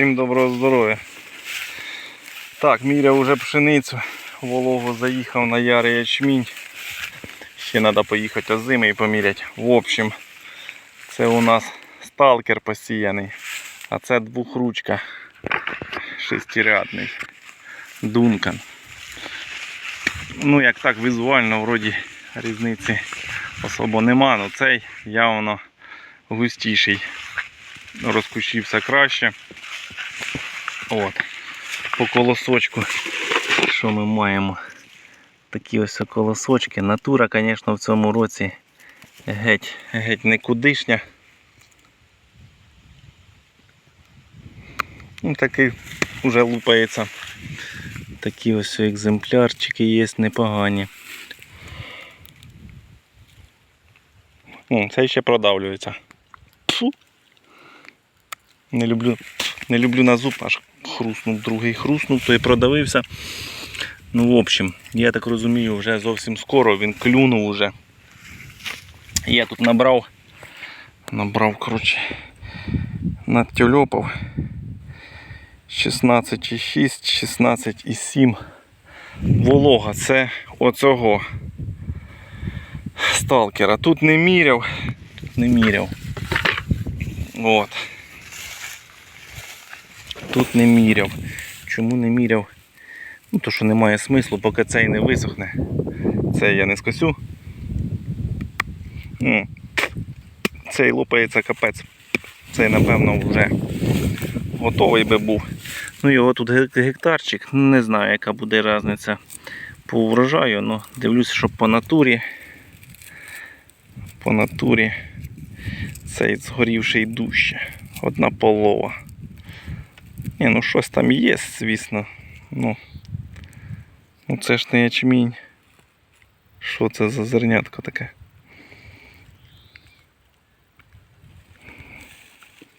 Всім доброго здоров'я. Так, міряв уже пшеницю. Волого заїхав на ярий ячмінь. Ще треба поїхати озими і поміряти. В общем, це у нас сталкер посіяний. А це двохручка шестирядний. Дункан. Ну, як так візуально, вроді різниці особо нема, але цей явно густіший. Розкущився краще. От. По колосочку, що ми маємо? Такі ось колосочки. Натура, звісно, в цьому році геть, геть никудишня. Ну, такий вже лупається. Такі ось екземплярчики є непогані. О, цей ще продавлюється. Фу. Не люблю, не люблю на зуб, аж хруснув, другий хруснув, то і продавився. Ну, в общем, я так розумію, вже зовсім скоро він клюнув уже. Я тут набрав, набрав, коротше, надтюльопав 16,6, 16,7. Волога, це оцього сталкера. Тут не міряв, тут не міряв. От. Тут не міряв. Чому не міряв? Ну, то що немає смислу, поки цей не висохне. Цей я не скосю. М. Цей лопається капець. Цей, напевно, вже готовий би був. Ну, його тут гектарчик. Не знаю, яка буде різниця по врожаю, але дивлюся, що по натурі. По натурі цей згорівший дужче. Одна полова. Ні, ну щось там є, звісно. Ну, ну це ж не ячмінь. Що це за зернятко таке?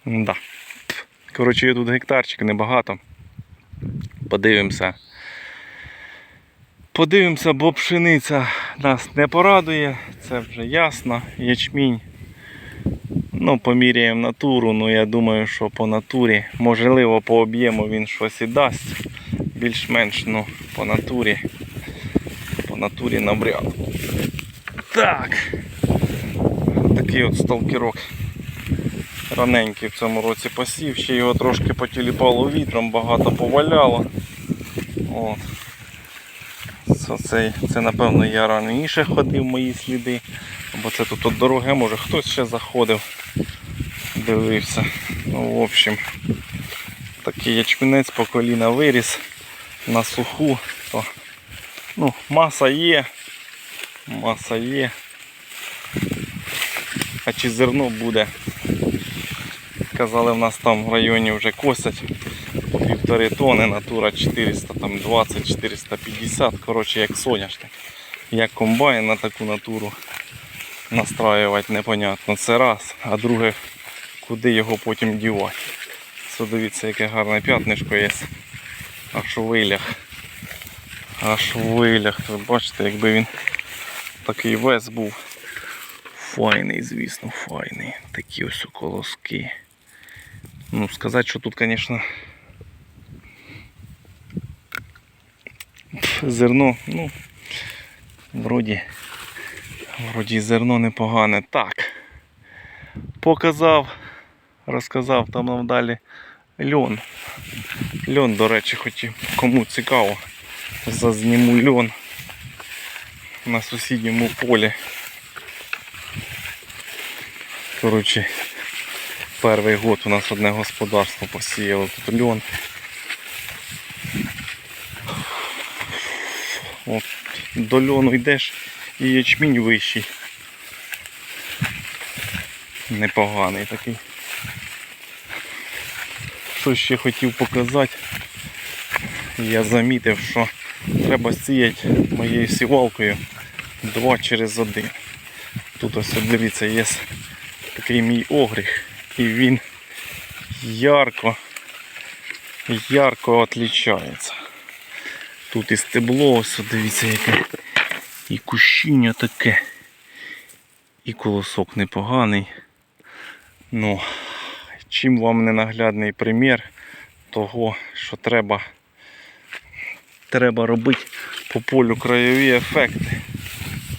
Да. Коротше, є тут гектарчик небагато. Подивимося. Подивимося, бо пшениця нас не порадує, це вже ясно. Ячмінь. Ну, поміряємо натуру, ну я думаю, що по натурі, можливо, по об'єму він щось і дасть. Більш-менш, ну, по натурі. По натурі набряд. Так. Такий от сталкерок. Раненький в цьому році посів, ще його трошки потіліпало вітром, багато поваляло. От. Це, це, це напевно я раніше ходив мої сліди. Бо це тут от дороги, може хтось ще заходив, дивився. Ну, в общем, такий ячмінець по коліна виріс на суху. То, ну, маса є, маса є. А чи зерно буде? Казали, в нас там в районі вже косять по півтори тони, натура 420, 450, коротше як соняшник. Як комбайн на таку натуру настраювати непонятно. Це раз, а друге, куди його потім дівати. Це дивіться, яке гарне п'ятнишко є. Аж у вилях. Аж у вилях. Ви бачите, якби він такий вес був. Файний, звісно, файний. Такі ось колоски. Ну, сказати, що тут, звісно, зерно, ну, вроді, вроді зерно непогане. Так. Показав, розказав там нам далі льон. Льон, до речі, хотів, кому цікаво, зазніму льон на сусідньому полі. Коротше, перший год у нас одне господарство посіяло тут льон. От, до льону йдеш і ячмінь вищий. Непоганий такий. Що ще хотів показати, я замітив, що треба сіяти моєю сівалкою два через один. Тут ось дивіться, є такий мій огріх, і він ярко, ярко відрізняється. Тут і стебло, ось дивіться яке. І кущіння таке. І колосок непоганий. Ну, чим вам не наглядний примір, того, що треба, треба робити по полю краєві ефекти.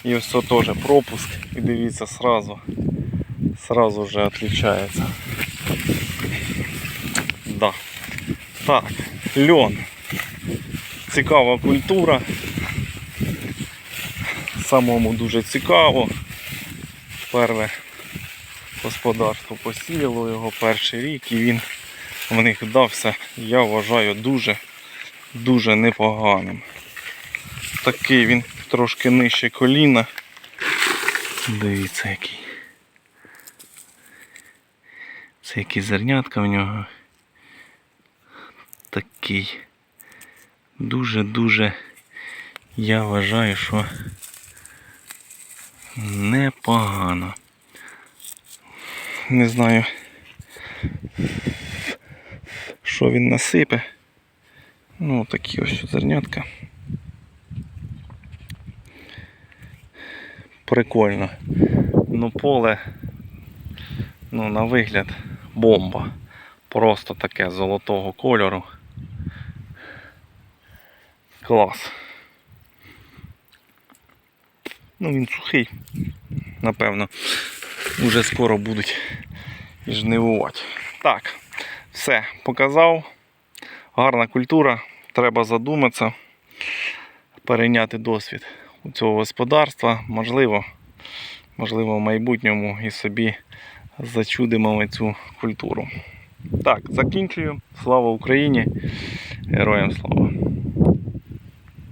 І ось це теж пропуск. І дивіться, сразу, сразу вже відрізняється. Да. Так, льон. Цікава культура. Самому дуже цікаво. Перве господарство посіяло його перший рік і він в них вдався, я вважаю, дуже, дуже непоганим. Такий він трошки нижче коліна. Дивіться який. Це які зернятка в нього. Такий. Дуже-дуже я вважаю, що непогано. Не знаю, що він насипе. Ну, такі ось зернятка. Прикольно. Ну, поле, ну, на вигляд, бомба. Просто таке золотого кольору. Клас. Ну, він сухий, напевно. Уже скоро будуть жнивувати. Так, все, показав. Гарна культура. Треба задуматися, перейняти досвід у цього господарства. Можливо, можливо, в майбутньому і собі зачудимо ми цю культуру. Так, закінчую. Слава Україні! Героям слава!